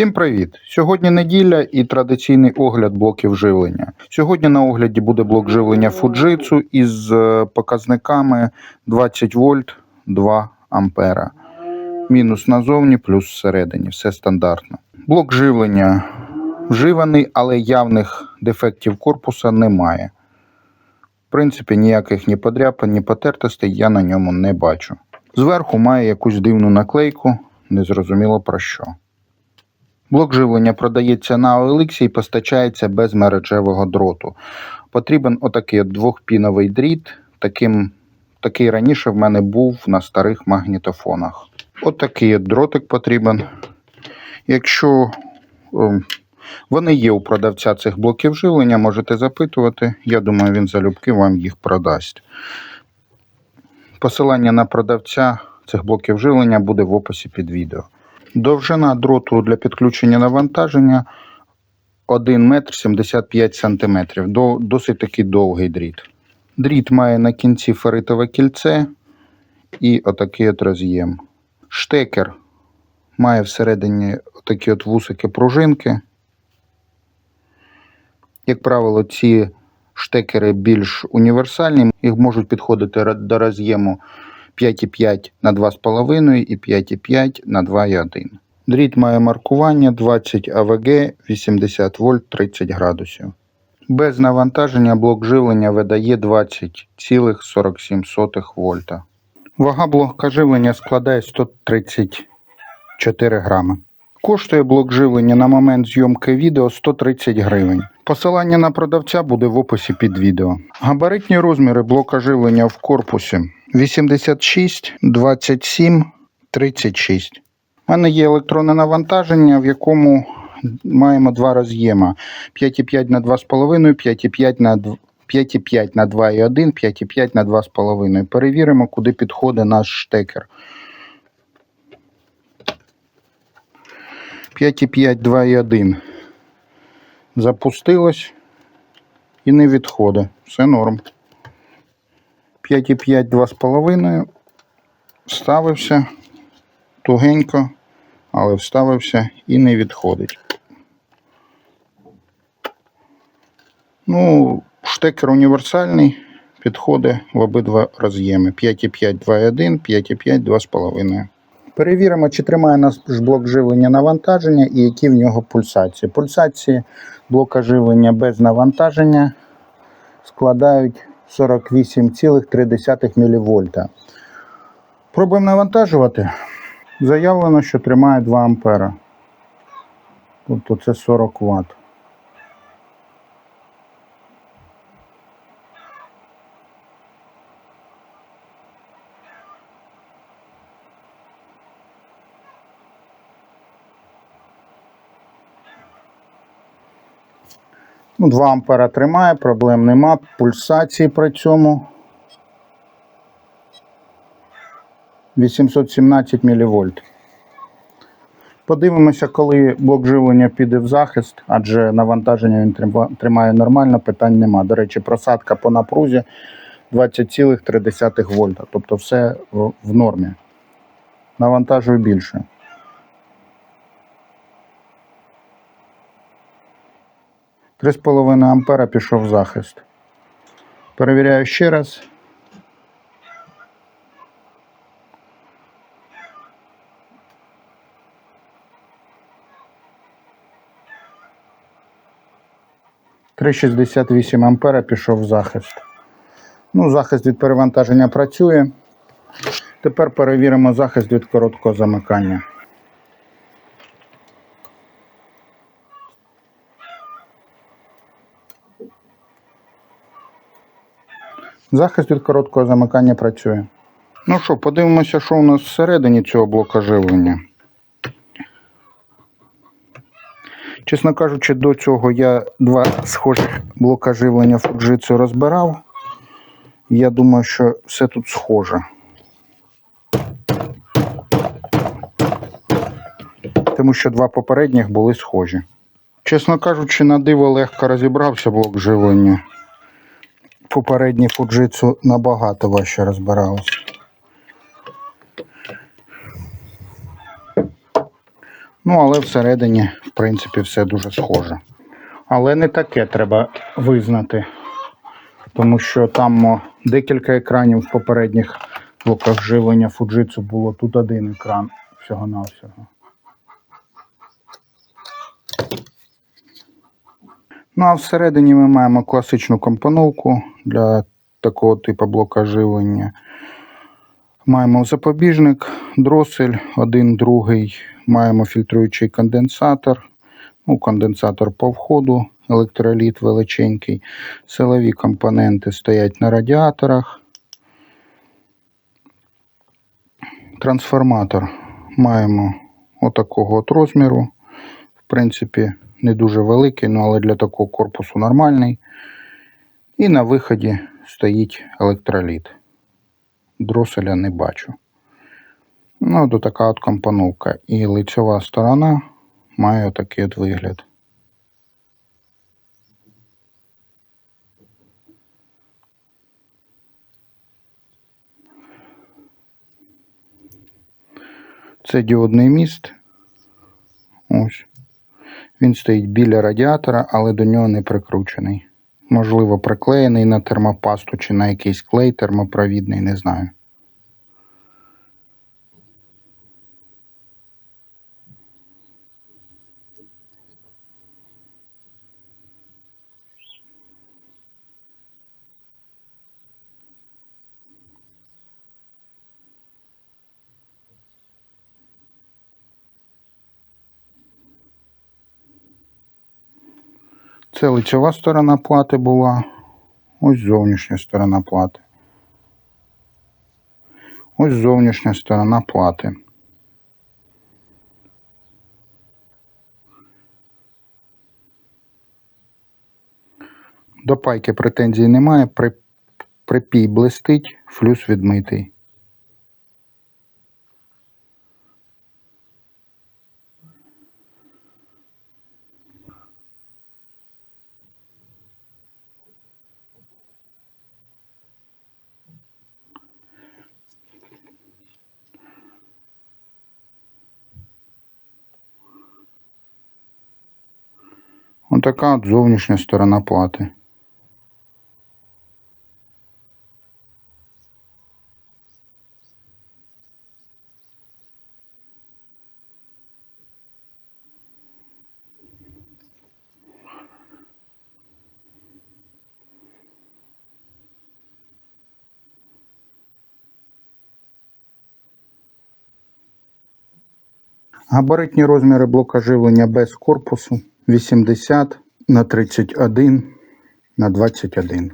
Всім привіт! Сьогодні неділя і традиційний огляд блоків живлення. Сьогодні на огляді буде блок живлення Fujitsu із е, показниками 20 вольт 2 ампера. Мінус назовні, плюс всередині. Все стандартно. Блок живлення вживаний, але явних дефектів корпуса немає. В принципі, ніяких ні подряпин, ні потертостей я на ньому не бачу. Зверху має якусь дивну наклейку, незрозуміло про що. Блок живлення продається на OLX і постачається без мережевого дроту. Потрібен отакий от двохпіновий дріт. Таким, такий раніше в мене був на старих магнітофонах. Отакий от дротик потрібен. Якщо ем, вони є у продавця цих блоків живлення, можете запитувати. Я думаю, він залюбки вам їх продасть. Посилання на продавця цих блоків живлення буде в описі під відео. Довжина дроту для підключення навантаження 1 метр 75 сантиметрів. Досить таки довгий дріт. Дріт має на кінці ферритове кільце і отакий от роз'єм. Штекер має всередині такі от вусики пружинки. Як правило, ці штекери більш універсальні, їх можуть підходити до роз'єму 5,5 на 2,5 і 5,5 на 2,1. Дріт має маркування 20 АВГ 80 вольт 30 градусів. Без навантаження блок живлення видає 20,47 вольта. Вага блока живлення складає 134 грами. Коштує блок живлення на момент зйомки відео 130 гривень. Посилання на продавця буде в описі під відео. Габаритні розміри блока живлення в корпусі 86, 27, 36. У мене є електронне навантаження, в якому маємо два роз'єма: 5,5 на 2,5, 5,5 на 5,5 на 2,1, 5,5 на 2,5. Перевіримо, куди підходить наш штекер. 5,5, 2,1. Запустилось і не відходить. Все норм. 5,5, 2,5. Вставився тугенько, але вставився і не відходить. Ну, штекер універсальний, підходить в обидва роз'єми. 5,5, 2,1, 5,5, 2,5. Перевіримо, чи тримає наш блок живлення навантаження і які в нього пульсації. Пульсації блока живлення без навантаження складають 48,3 мВ. Пробуємо навантажувати. Заявлено, що тримає 2 ампера. Тобто це 40 Вт. Ну, 2 ампера тримає, проблем нема. Пульсації при цьому 817 мВ. Подивимося, коли блок живлення піде в захист, адже навантаження він тримає нормально, питань нема. До речі, просадка по напрузі 20,3 вольта. Тобто все в нормі. Навантажую більше. Три з половиною ампера пішов захист. Перевіряю ще раз. Три шістдесят вісім ампера пішов захист. Ну, захист від перевантаження працює. Тепер перевіримо захист від короткого замикання. Захист від короткого замикання працює. Ну що, подивимося, що у нас всередині цього блока живлення. Чесно кажучи, до цього я два схожих блока живлення Fujitsu розбирав. Я думаю, що все тут схоже. Тому що два попередніх були схожі. Чесно кажучи, на диво легко розібрався блок живлення. Попередні Fujitsu набагато важче розбирались. Ну, але всередині, в принципі, все дуже схоже. Але не таке треба визнати, тому що там декілька екранів в попередніх блоках живлення Fujitsu було тут один екран всього-навсього. Ну а всередині ми маємо класичну компоновку для такого типу блока живлення. Маємо запобіжник, дросель, один, другий. Маємо фільтруючий конденсатор, ну, конденсатор по входу, електроліт величенький. Силові компоненти стоять на радіаторах. Трансформатор маємо отакого от розміру. В принципі, не дуже великий, ну, але для такого корпусу нормальний. І на виході стоїть електроліт. Дроселя не бачу. Ну, от така от компоновка. І лицьова сторона має такий от вигляд. Це діодний міст. Ось. Він стоїть біля радіатора, але до нього не прикручений. Можливо, приклеєний на термопасту чи на якийсь клей термопровідний, не знаю. Це лицьова сторона плати була. Ось зовнішня сторона плати. Ось зовнішня сторона плати. До пайки претензій немає. При, припій блистить, флюс відмитий. Отака от зовнішня сторона плати. Габаритні розміри блока живлення без корпусу 80 на 31 на 21.